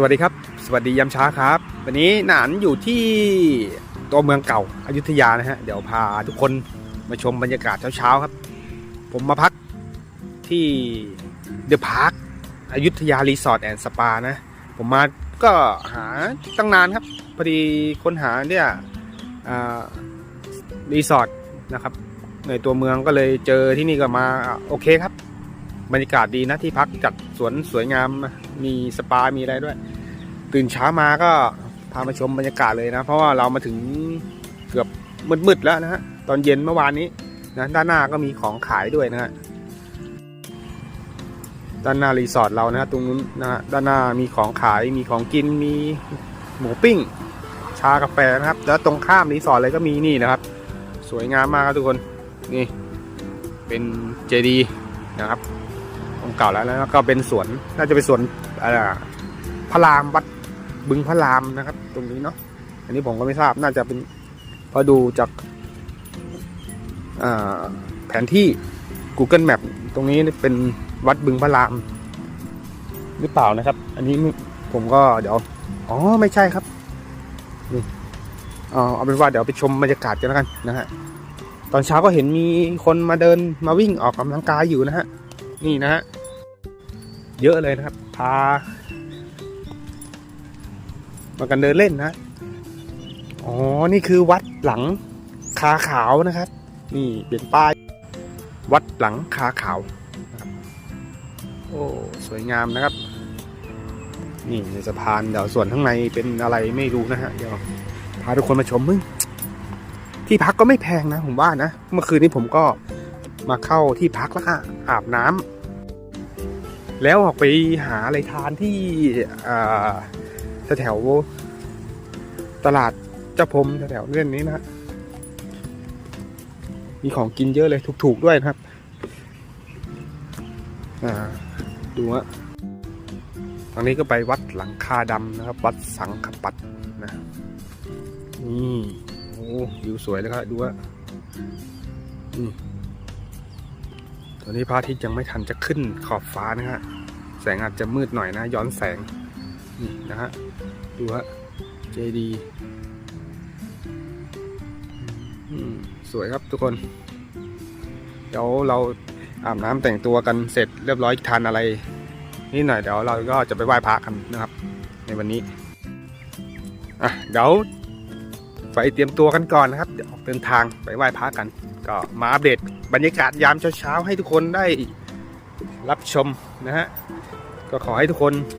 สวัสดีครับ สวัสดียามเช้าครับ วันนี้หนานอยู่ที่ตัวเมืองเก่าอายุทยานะฮะ เดี๋ยวพาทุกคนมาชมบรรยากาศเช้าๆครับ ผมมาพักที่เดอะพาร์คอายุทยารีสอร์ทแอนด์สปานะ ผมมาก็หาตั้งนานครับ พอดีค้นหาเนี่ยรีสอร์ทนะครับ ในตัวเมืองก็เลยเจอที่นี่ก็มาโอเคครับ บรรยากาศดีนะที่พักจัดสวนสวยงามมีสปา มีอะไรด้วย ตื่นเช้ามาก็พามาชมบรรยากาศเลยนะ เพราะว่าเรามาถึงเกือบมืดๆแล้วนะฮะตอนเย็นเมื่อวานนี้นะด้านหน้าก็มีของขายด้วยนะฮะด้านหน้ารีสอร์ทเรานะฮะตรงนู้นนะฮะด้านหน้ามีของขายมีของกินมีหมูปิ้ง ชากาแฟนะครับ แล้วตรงข้ามรีสอร์ทเลยก็มีนี่นะครับ สวยงามมากครับทุกคนนี่เป็นเจดีนะครับ เก่าแล้วแล้วก็เป็นสวนน่าจะเป็นสวนอะไรพระรามวัดบึงพระรามนะครับ ตรงนี้เนาะอันนี้ผมก็ไม่ทราบน่าจะเป็นพอดูจากาแผนที่ Google Map ตรงนี้เป็นวัดบึงพระราม หรือเปล่านะครับ อันนี้ผมก็เดี๋ยวอ๋อไม่ใช่ครับนี่เอาเป็นว่าเดี๋ยวไปชมบรรยากาศกันแล้วกันนะฮะตอนเช้าก็เห็นมีคนมาเดินมาวิ่งออกกำลังกายอยู่นะฮะนี่นะฮะ เยอะเลยนะครับ พา มากันเดินเล่นนะ อ๋อ นี่คือวัดหลังคาขาวนะครับ นี่เป็นป้าย วัดหลังคาขาวนะครับโอ้สวยงามนะครับ นี่ในสะพานเดี๋ยวส่วนข้างในเป็นอะไรไม่รู้นะฮะเดี๋ยวพาทุกคนมาชมมึงที่พักก็ไม่แพงนะผมว่านะ เมื่อคืนนี้ผมก็มาเข้าที่พักแล้วก็อาบน้ำ แล้วออกไปหาอะไรทานที่แถวตลาดเจ้าพรมแถวเรื่องนี้นะมีของกินเยอะเลยถูกๆด้วยนะครับดูฮะทางนี้ก็ไปวัดหลังคาดำนะครับ วัดสังขปัดนะนี่โอ้วิวสวยเลยครับดูว่านี่ อนนี้พระอาทิตย์ยังไม่ทันจะขึ้นขอบฟ้านะฮะ แสงอาจจะมืดหน่อยนะ ย้อนแสง นี่นะฮะ ดูฮะ เจดีสวยครับทุกคน เดี๋ยวเราอาบน้ำแต่งตัวกันเสร็จเรียบร้อยทานอะไรนิดหน่อยเดี๋ยวเราก็จะไปไหว้พระกันนะครับ ในวันนี้อะเดี๋ยวไปเตรียมตัวกันก่อนนะครับ เดี๋ยวออกเดินทางไปไหว้พระกัน ก็มาอัปเดตบรรยากาศยามเช้าๆให้ทุกคนได้รับชมนะฮะ ก็ขอให้ทุกคน